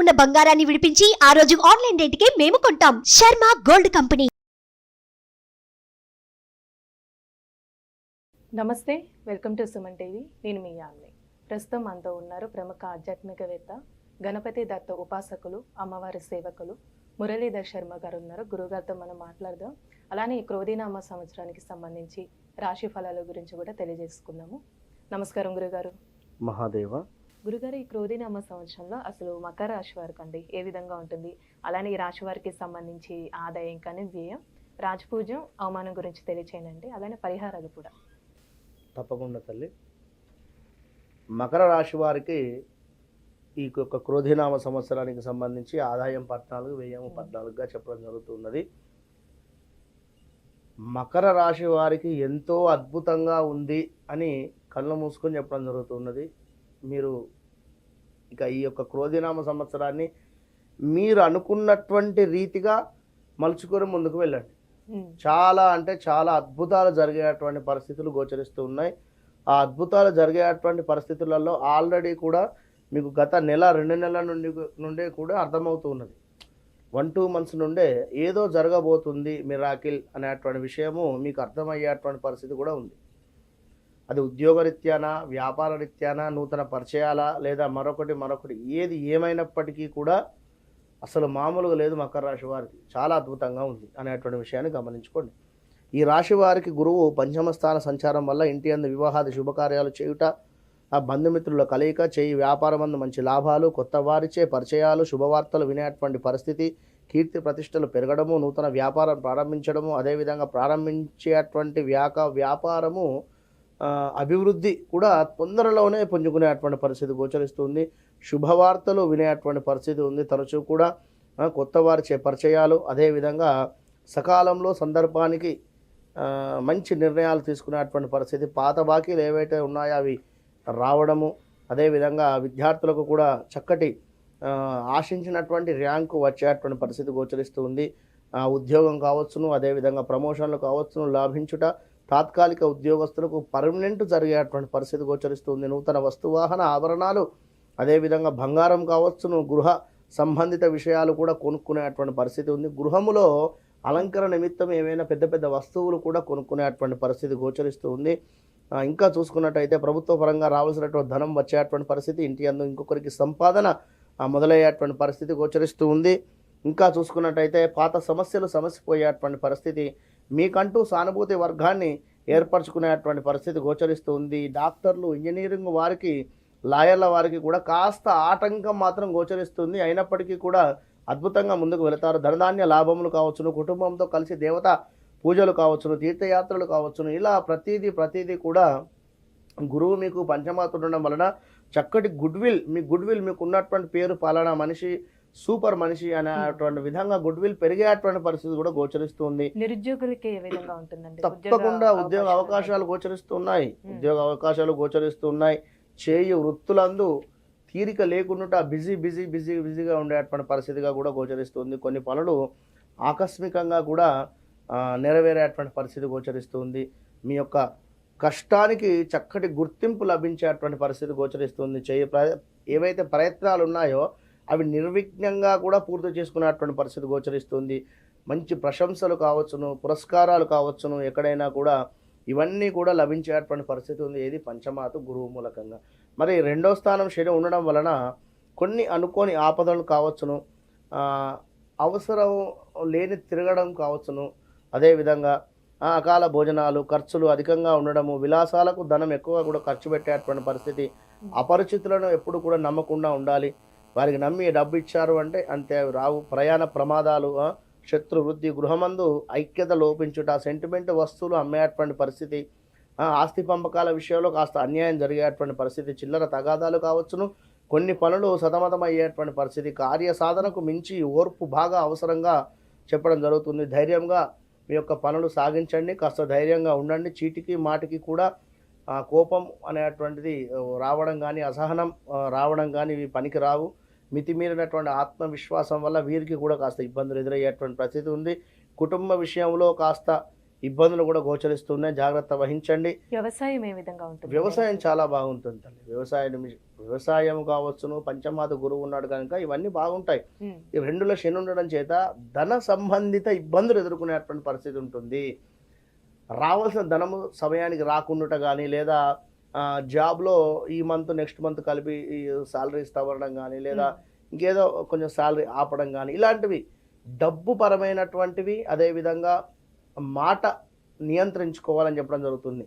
ఉన్న బంగారాన్ని విడిపించి ఆ రోజు ఆన్లైన్ రేటుకే మేము కొంటాం. Sharma gold company. నమస్తే వెల్కమ్ టు సుమన్ టీవీ. నేను మీ యామ్ని. ప్రస్తుతం మనతో ఉన్నారు ప్రముఖ ఆధ్యాత్మికవేత్త గణపతి దత్త ఉపాసకులు అమ్మవారి సేవకులు మురళీధర్ శర్మ గారు ఉన్నారు. గురుగారితో మనం మాట్లాడదాం. అలానే ఈ క్రోధీనామ సంవత్సరానికి సంబంధించి రాశి ఫలాల గురించి కూడా తెలియజేసుకుందాము. నమస్కారం గురుగారు. మహాదేవ గురుగారు ఈ క్రోధీనామ సంవత్సరంలో అసలు మకర రాశి వారికి అండి ఏ విధంగా ఉంటుంది? అలానే ఈ రాశి వారికి సంబంధించి ఆదాయం కానీ వ్యయం రాజపూజం అవమానం గురించి తెలియచేయండి అలానే పరిహారాలు కూడా. తప్పకుండా తల్లి. మకర రాశి వారికి ఈ యొక్క క్రోధినామ సంవత్సరానికి సంబంధించి ఆదాయం పద్నాలుగు వ్యయం పద్నాలుగుగా చెప్పడం జరుగుతున్నది. మకర రాశి వారికి ఎంతో అద్భుతంగా ఉంది అని కళ్ళు మూసుకొని చెప్పడం జరుగుతున్నది. మీరు ఇక ఈ యొక్క క్రోధినామ సంవత్సరాన్ని మీరు అనుకున్నటువంటి రీతిగా మలుచుకొని ముందుకు వెళ్ళండి. చాలా అంటే చాలా అద్భుతాలు జరిగేటువంటి పరిస్థితులు గోచరిస్తూ ఉన్నాయి. ఆ అద్భుతాలు జరిగేటువంటి పరిస్థితులలో ఆల్రెడీ కూడా మీకు గత నెల రెండు నెలల నుండి నుండే కూడా అర్థమవుతూ ఉన్నది. వన్ టూ మంత్స్ నుండే ఏదో జరగబోతుంది మిరాకిల్ అనేటువంటి విషయము మీకు అర్థమయ్యేటువంటి పరిస్థితి కూడా ఉంది. అది ఉద్యోగ రీత్యానా వ్యాపార రీత్యానా నూతన పరిచయాల లేదా మరొకటి మరొకటి ఏది ఏమైనప్పటికీ కూడా అసలు మామూలుగా లేదు మకర రాశి వారికి. చాలా అద్భుతంగా ఉంది అనేటువంటి విషయాన్ని గమనించుకోండి. ఈ రాశి వారికి గురువు పంచమ స్థాన సంచారం వల్ల ఇంటి అందు వివాహాది శుభకార్యాలు చేయుట ఆ బంధుమిత్రుల కలయిక చేయి వ్యాపారం అందు మంచి లాభాలు కొత్త వారిచే పరిచయాలు శుభవార్తలు వినేటువంటి పరిస్థితి కీర్తి ప్రతిష్టలు పెరగడము నూతన వ్యాపారం ప్రారంభించడము అదేవిధంగా ప్రారంభించేటువంటి వ్యాక వ్యాపారము అభివృద్ధి కూడా తొందరలోనే పుంజుకునేటువంటి పరిస్థితి గోచరిస్తుంది. శుభవార్తలు వినేటువంటి పరిస్థితి ఉంది. తరచూ కూడా ఆ, కొత్త వారిచే పరిచయాలు అదేవిధంగా సకాలంలో సందర్భానికి మంచి నిర్ణయాలు తీసుకునేటువంటి పరిస్థితి పాత బాకీలు ఏవైతే ఉన్నాయో అవి రావడము అదేవిధంగా విద్యార్థులకు కూడా చక్కటి ఆశించినటువంటి ర్యాంకు వచ్చేటువంటి పరిస్థితి గోచరిస్తుంది ఉద్యోగం కావచ్చును అదేవిధంగా ప్రమోషన్లు కావచ్చును లాభించుట తాత్కాలిక ఉద్యోగస్తులకు పర్మనెంట్ జరిగేటువంటి పరిస్థితి గోచరిస్తుంది. నూతన వస్తువాహన ఆభరణాలు అదేవిధంగా బంగారం కావచ్చును గృహ సంబంధిత విషయాలు కూడా కొనుక్కునేటువంటి పరిస్థితి ఉంది. గృహములో అలంకరణ నిమిత్తం ఏమైనా పెద్ద పెద్ద వస్తువులు కూడా కొనుక్కునేటువంటి పరిస్థితి గోచరిస్తూ ఉంది. ఇంకా చూసుకున్నట్టయితే ప్రభుత్వ పరంగా రావాల్సినటువంటి ధనం వచ్చేటువంటి పరిస్థితి ఇంటి అందు ఇంకొకరికి సంపాదన మొదలయ్యేటువంటి పరిస్థితి గోచరిస్తూ ఉంది. ఇంకా చూసుకున్నట్టయితే పాత సమస్యలు సమసిపోయేటువంటి పరిస్థితి మీకంటూ సానుభూతి వర్గాన్ని ఏర్పరచుకునేటువంటి పరిస్థితి గోచరిస్తుంది డాక్టర్లు ఇంజనీరింగ్ వారికి లాయర్ల వారికి కూడా కాస్త ఆటంకం మాత్రం గోచరిస్తుంది. అయినప్పటికీ కూడా అద్భుతంగా ముందుకు వెళతారు. ధనధాన్య లాభములు కావచ్చును కుటుంబంతో కలిసి దేవత పూజలు కావచ్చును తీర్థయాత్రలు కావచ్చును. ఇలా ప్రతిదీ ప్రతిదీ కూడా గురువు మీకు పంచమాత ఉండడం వలన చక్కటి గుడ్విల్ మీ గుడ్విల్ మీకు ఉన్నటువంటి పేరు పాలన మనిషి సూపర్ మనిషి అనేటువంటి విధంగా గుడ్ విల్ పెరిగేటువంటి పరిస్థితి కూడా గోచరిస్తుంది. నిరుద్యోగులకి తప్పకుండా ఉద్యోగ అవకాశాలు గోచరిస్తున్నాయి. ఉద్యోగ అవకాశాలు గోచరిస్తున్నాయి. చేయు వృత్తులందు తీరిక లేకుండా బిజీ బిజీ బిజీ బిజీగా ఉండేటువంటి పరిస్థితిగా కూడా గోచరిస్తుంది. కొన్ని పనులు ఆకస్మికంగా కూడా నెరవేరేటువంటి పరిస్థితి గోచరిస్తుంది. మీ యొక్క కష్టానికి చక్కటి గుర్తింపు లభించేటువంటి పరిస్థితి గోచరిస్తుంది. చేయ ఏవైతే ప్రయత్నాలు ఉన్నాయో అవి నిర్విఘ్నంగా కూడా పూర్తి చేసుకునేటువంటి పరిస్థితి గోచరిస్తుంది. మంచి ప్రశంసలు కావచ్చును పురస్కారాలు కావచ్చును ఎక్కడైనా కూడా ఇవన్నీ కూడా లభించేటువంటి పరిస్థితి ఉంది. ఏది పంచమాత గురువు మూలకంగా. మరి రెండో స్థానం శని ఉండడం వలన కొన్ని అనుకోని ఆపదలు కావచ్చును. అవసరం లేని తిరగడం కావచ్చును. అదేవిధంగా అకాల భోజనాలు ఖర్చులు అధికంగా ఉండడము విలాసాలకు ధనం ఎక్కువ కూడా ఖర్చు పెట్టేటువంటి పరిస్థితి అపరిచితులను ఎప్పుడు కూడా నమ్మకుండా ఉండాలి. వారికి నమ్మి డబ్బు ఇచ్చారు అంటే అంతే రావు. ప్రయాణ ప్రమాదాలు శత్రు వృద్ధి గృహమందు ఐక్యత లోపించుట సెంటిమెంట్ వస్తువులు అమ్మేటువంటి పరిస్థితి ఆస్తి పంపకాల విషయంలో కాస్త అన్యాయం జరిగేటువంటి పరిస్థితి చిల్లర తగాదాలు కావచ్చును. కొన్ని పనులు సతమతమయ్యేటువంటి పరిస్థితి కార్య సాధనకు మించి ఓర్పు బాగా అవసరంగా చెప్పడం జరుగుతుంది. ధైర్యంగా మీ యొక్క పనులు సాగించండి కాస్త ధైర్యంగా ఉండండి. చీటికి మాటికి కూడా కోపం అనేటువంటిది రావడం కానీ అసహనం రావడం కానీ ఇవి పనికి రావు మితిమీరినటువంటి ఆత్మవిశ్వాసం వల్ల వీరికి కూడా కాస్త ఇబ్బందులు ఎదురయ్యేటువంటి పరిస్థితి ఉంది. కుటుంబ విషయంలో కాస్త ఇబ్బందులు కూడా గోచరిస్తున్నాయి. జాగ్రత్త వహించండి. వ్యవసాయం ఏ విధంగా ఉంటుంది? వ్యవసాయం చాలా బాగుంటుంది తల్లి వ్యవసాయం వ్యవసాయం కావచ్చును పంచమాత గురువు ఉన్నాడు కనుక ఇవన్నీ బాగుంటాయి. ఈ రెండులో శని ఉండడం చేత ధన సంబంధిత ఇబ్బందులు ఎదుర్కొనేటువంటి పరిస్థితి ఉంటుంది. రావాల్సిన ధనము సమయానికి రాకుండా కానీ లేదా జాబ్లో ఈ మంత్ నెక్స్ట్ మంత్ కలిపి శాలరీ ఇస్తామనడం కానీ లేదా ఇంకేదో కొంచెం శాలరీ ఆపడం కానీ ఇలాంటివి డబ్బు పరమైనటువంటివి అదేవిధంగా మాట నియంత్రించుకోవాలని చెప్పడం జరుగుతుంది.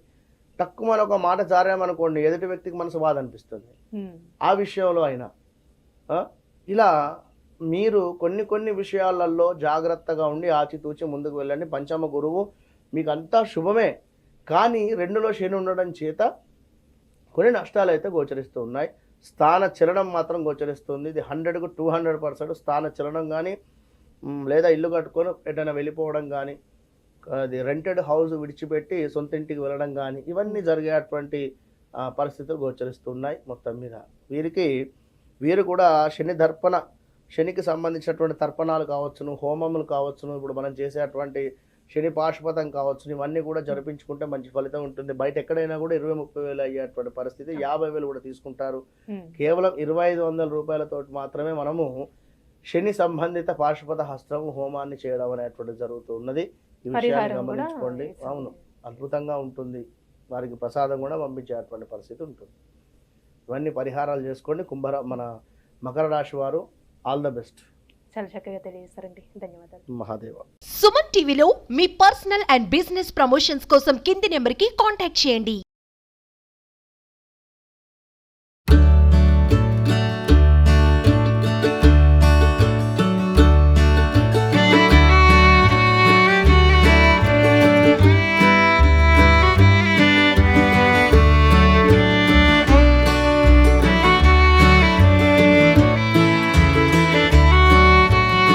తక్కువ మన ఒక మాట జారామనుకోండి ఎదుటి వ్యక్తికి మనసు బాధ అనిపిస్తుంది ఆ విషయంలో అయినా ఇలా మీరు కొన్ని కొన్ని విషయాలలో జాగ్రత్తగా ఉండి ఆచితూచి ముందుకు వెళ్ళండి. పంచమ గురువు మీకు అంతా శుభమే. కానీ రెండులో శని ఉండడం చేత కొన్ని నష్టాలు అయితే గోచరిస్తూ ఉన్నాయి. స్థాన చలనం మాత్రం గోచరిస్తుంది. ఇది హండ్రెడ్కు టూ హండ్రెడ్ పర్సెంట్ స్థాన చలనం కానీ లేదా ఇల్లు కట్టుకొని ఎటైనా వెళ్ళిపోవడం కానీ అది రెంటెడ్ హౌస్ విడిచిపెట్టి సొంత ఇంటికి వెళ్ళడం కానీ ఇవన్నీ జరిగేటువంటి పరిస్థితులు గోచరిస్తున్నాయి మొత్తం మీద. వీరికి వీరు కూడా శని దర్పణ శనికి సంబంధించినటువంటి తర్పణాలు కావచ్చును హోమములు కావచ్చును. ఇప్పుడు మనం చేసేటువంటి శని పాశుపతం కావచ్చును ఇవన్నీ కూడా జరిపించుకుంటే మంచి ఫలితం ఉంటుంది. బయట ఎక్కడైనా కూడా ఇరవై ముప్పై వేలు అయ్యేటువంటి పరిస్థితి యాభై వేలు కూడా తీసుకుంటారు. కేవలం ఇరవై ఐదు వందల రూపాయలతో మాత్రమే మనము శని సంబంధిత పాశుపత హస్తం హోమాన్ని చేయడం అనేటువంటిది జరుగుతున్నది ఈ విషయాన్ని గమనించుకోండి. అవును. అద్భుతంగా ఉంటుంది. వారికి ప్రసాదం కూడా పంపించేటువంటి పరిస్థితి ఉంటుంది. ఇవన్నీ పరిహారాలు చేసుకోండి. కుంభర మన మకర రాశి వారు ఆల్ ద బెస్ట్. చాలా చక్కగా తెలియజేస్తారండి. ధన్యవాదాలు. మహాదేవ. సుమన్ టీవీలో మీ పర్సనల్ అండ్ బిజినెస్ ప్రమోషన్స్ కోసం కింది నెంబర్కి కాంటాక్ట్ చేయండి.